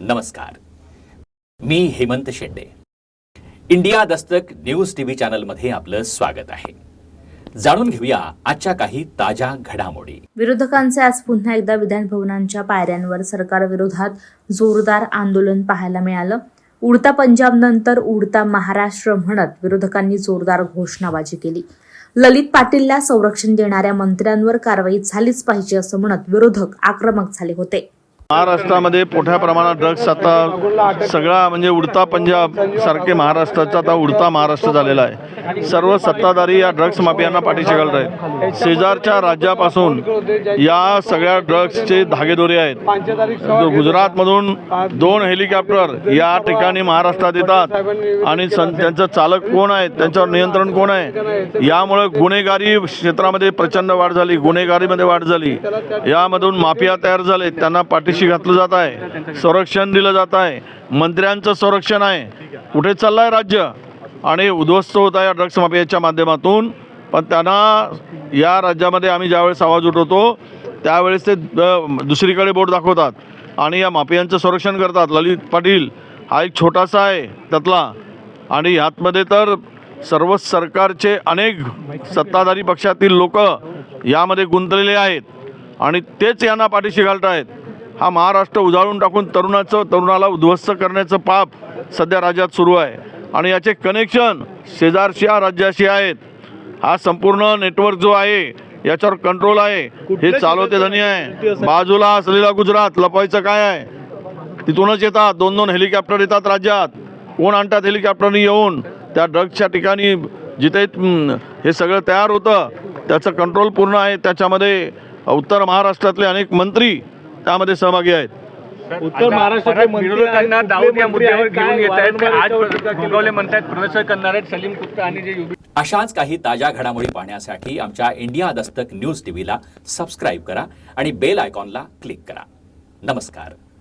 नमस्कार. मी Hemant Shende. India Dastak news TV चॅनलमध्ये आपलं स्वागत आहे. जाणून घेऊया आजच्या काही ताज्या घडामोडी. विरोधकांचे आज पुन्हा एकदा विधानभवनांच्या पायऱ्यांवर सरकारविरोधात जोरदार आंदोलन पाहायला मिळालं. उडता पंजाब नंतर उडता महाराष्ट्र म्हणत विरोधकांनी जोरदार घोषणाबाजी केली. ललित पाटीलला संरक्षण देणाऱ्या मंत्र्यांवर कारवाई झालीच पाहिजे असं म्हणत विरोधक आक्रमक झाले होते. महाराष्ट्रामध्ये मोठ्या प्रमाणात ड्रग्स आता सगळा म्हणजे उडता पंजाब सारखे महाराष्ट्राचा आता उडता महाराष्ट्र झालेला आहे. सर्व सत्ताधारी या ड्रग्स माफियांना पाठीशी घालत आहेत. शेजारच्या राज्यापासून या सगळ्या ड्रग्सचे धागेदोरे आहेत. गुजरातमधून दोन हेलिकॉप्टर या ठिकाणी महाराष्ट्रात येतात आणि सं त्यांचं चालक कोण आहे त्यांच्यावर नियंत्रण कोण आहे यामुळे गुन्हेगारी क्षेत्रामध्ये प्रचंड वाढ झाली गुन्हेगारीमध्ये वाढ झाली. यामधून माफिया तयार झाले त्यांना पाठी पाठीशी घातलं जात आहे. संरक्षण दिलं जात आहे. मंत्र्यांचं संरक्षण आहे. कुठे आहे राज्य? आणि उद्ध्वस्त होत आहे या ड्रग्स माफियाच्या माध्यमातून. पण त्यांना या राज्यामध्ये आम्ही ज्यावेळेस आवाज उठवतो त्यावेळेस ते दुसरीकडे बोट दाखवतात. आणि या माफियांचं संरक्षण करतात. ललित पाटील हा एक छोटासा आहे त्यातला. आणि ह्यातमध्ये तर सर्व सरकारचे अनेक सत्ताधारी पक्षातील लोक यामध्ये गुंतलेले आहेत. आणि तेच यांना पाठीशी घालत आहेत हा महाराष्ट्र उजाळून टाकून तरुणाचं तरुणाला उद्ध्वस्त करण्याचं पाप सध्या राज्यात सुरू आहे. आणि याचे कनेक्शन शेजारच्या राज्याशी आहेत. हा संपूर्ण नेटवर्क जो आहे याच्यावर कंट्रोल आहे. हे चालवते धनी आहे. बाजूला असलेला गुजरात लपवायचं काय आहे? तिथूनच येतात. दोन दोन हेलिकॉप्टर येतात राज्यात. कोण आणतात हेलिकॉप्टरनी येऊन? त्या ड्रग्सच्या ठिकाणी जिथे हे सगळं तयार होतं त्याचं कंट्रोल पूर्ण आहे. त्याच्यामध्ये उत्तर महाराष्ट्रातले अनेक मंत्री त्यामध्ये सहभागी आहेत. उत्तर महाराष्ट्राचे विरोधकांना दाऊद या मुद्द्यावर घेऊन येत आहेत आज गोगावले म्हणतात प्रदर्शन करणार आहेत सलीम कुत्ता आणि जे युबी अशाच काही ताज्या घडामोडी पाहण्यासाठी आमच्या इंडिया दस्तक न्यूज टीव्हीला सबस्क्राईब करा आणि बेल आयकॉनला क्लिक करा. नमस्कार.